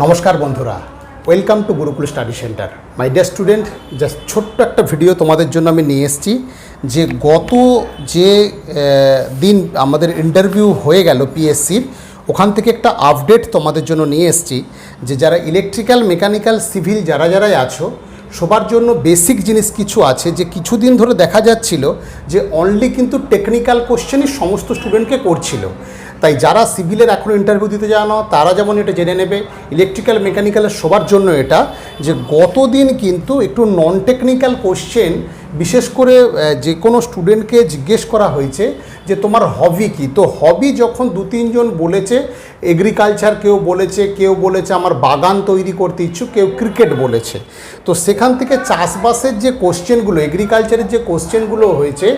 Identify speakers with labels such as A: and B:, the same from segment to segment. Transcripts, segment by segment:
A: নমস্কার বন্ধুরা welcome to Gurukul study centre my dear student just ছোট্ট একটা ভিডিও তোমাদের জন্য আমি নিয়ে এসেছি, যে গত যে দিন আমাদের ইন্টারভিউ হয়ে গেল পিএসসির ওখান থেকে একটা আপডেট তোমাদের জন্য নিয়ে এসেছি, যে যারা ইলেকট্রিক্যাল মেকানিক্যাল সিভিল যারা যারাই আছো, সবার জন্য বেসিক জিনিস কিছু আছে, যে কিছুদিন ধরে দেখা যাচ্ছিল যে অনলি কিন্তু টেকনিক্যাল কোশ্চেনই সমস্ত স্টুডেন্টকে করছিল। তাই যারা সিভিলের এখন ইন্টারভিউ দিতে জানো তারা যেমন এটা জেনে নেবে ইলেকট্রিক্যাল মেকানিক্যালের সবার জন্য এটা, যে গতদিন কিন্তু একটু নন টেকনিক্যাল কোশ্চেন বিশেষ করে যে কোনো স্টুডেন্টকে জিজ্ঞেস করা হয়েছে যে তোমার হবি কি? তো হবি যখন দু তিনজন বলেছে এগ্রিকালচার কেউ বলেছে কেউ বলেছে আমার বাগান তৈরি করতে ইচ্ছুক, কেউ ক্রিকেট বলেছে। তো সেখান থেকে চাষবাসের যে কোশ্চেনগুলো এগ্রিকালচারের যে কোশ্চেনগুলো হয়েছে,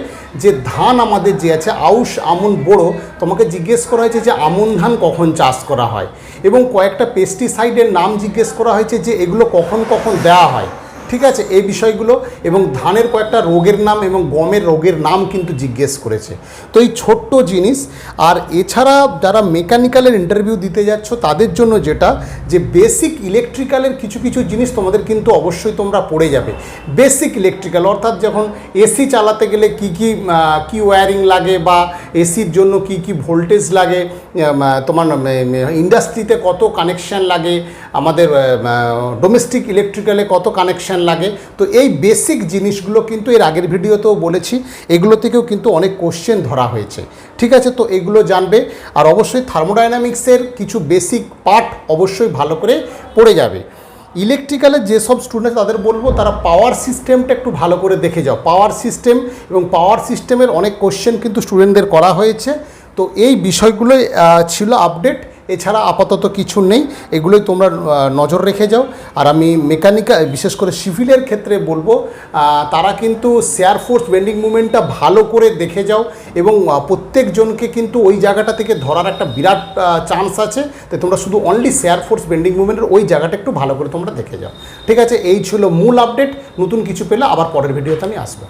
A: যে ধান আমাদের যে আছে, আউশ, আমন বড়ো তোমাকে জিজ্ঞেস করা হয়েছে যে আমন ধান কখন চাষ করা হয়? এবং কয়েকটা পেস্টিসাইডের নাম জিজ্ঞেস করা হয়েছে যে এগুলো কখন কখন দেওয়া হয়? ঠিক আছে, এই বিষয়গুলো এবং ধানের কয়েকটা রোগের নাম এবং গমের রোগের নাম কিন্তু জিজ্ঞেস করেছে। তো এই ছোট্ট জিনিস, আর এছাড়া যারা মেকানিক্যালের ইন্টারভিউ দিতে যাচ্ছ, তাদের জন্য যেটা, যে বেসিক ইলেকট্রিক্যালের কিছু কিছু জিনিস তোমাদের কিন্তু অবশ্যই তোমরা পড়ে যাবে। বেসিক ইলেকট্রিক্যাল অর্থাৎ যখন এসি চালাতে গেলে কি কি কি ওয়্যারিং লাগে বা এসির জন্য কি কি ভোল্টেজ লাগে তোমার ইন্ডাস্ট্রিতে কত কানেকশান লাগে, আমাদের ডোমেস্টিক ইলেকট্রিক্যালে কত কানেকশান লাগে। তো এই বেসিক জিনিসগুলো কিন্তু এর আগের ভিডিওতেও বলেছি, এগুলো থেকেও কিন্তু অনেক কোশ্চেন ধরা হয়েছে। ঠিক আছে, তো এগুলো জানবে। আর অবশ্যই থার্মোডাইনামিক্সের কিছু বেসিক পার্ট অবশ্যই ভালো করে পড়ে যাবে। ইলেকট্রিক্যালের যেসব স্টুডেন্ট তাদের বলব, তারা পাওয়ার সিস্টেমটা একটু ভালো করে দেখে যাও। পাওয়ার সিস্টেম এবং পাওয়ার সিস্টেমের অনেক কোশ্চেন কিন্তু স্টুডেন্টদের করা হয়েছে। তো এই বিষয়গুলোই ছিল আপডেট এছাড়া আপাতত কিছু নেই। এগুলোই তোমরা নজর রেখে যাও। আর আমি মেকানিক্যাল বিশেষ করে সিভিলের ক্ষেত্রে বলব তারা কিন্তু শেয়ার ফোর্স বেন্ডিং মুভমেন্টটা ভালো করে দেখে যাও এবং প্রত্যেকজনকে কিন্তু ওই জায়গাটা থেকে ধরার একটা বিরাট চান্স আছে। তাই তোমরা শুধু অনলি শেয়ার ফোর্স বেন্ডিং মুভমেন্টের ওই জায়গাটা একটু ভালো করে তোমরা দেখে যাও। ঠিক আছে, এই ছিল মূল আপডেট নতুন কিছু পেলে আবার পরের ভিডিওতে আমি আসব।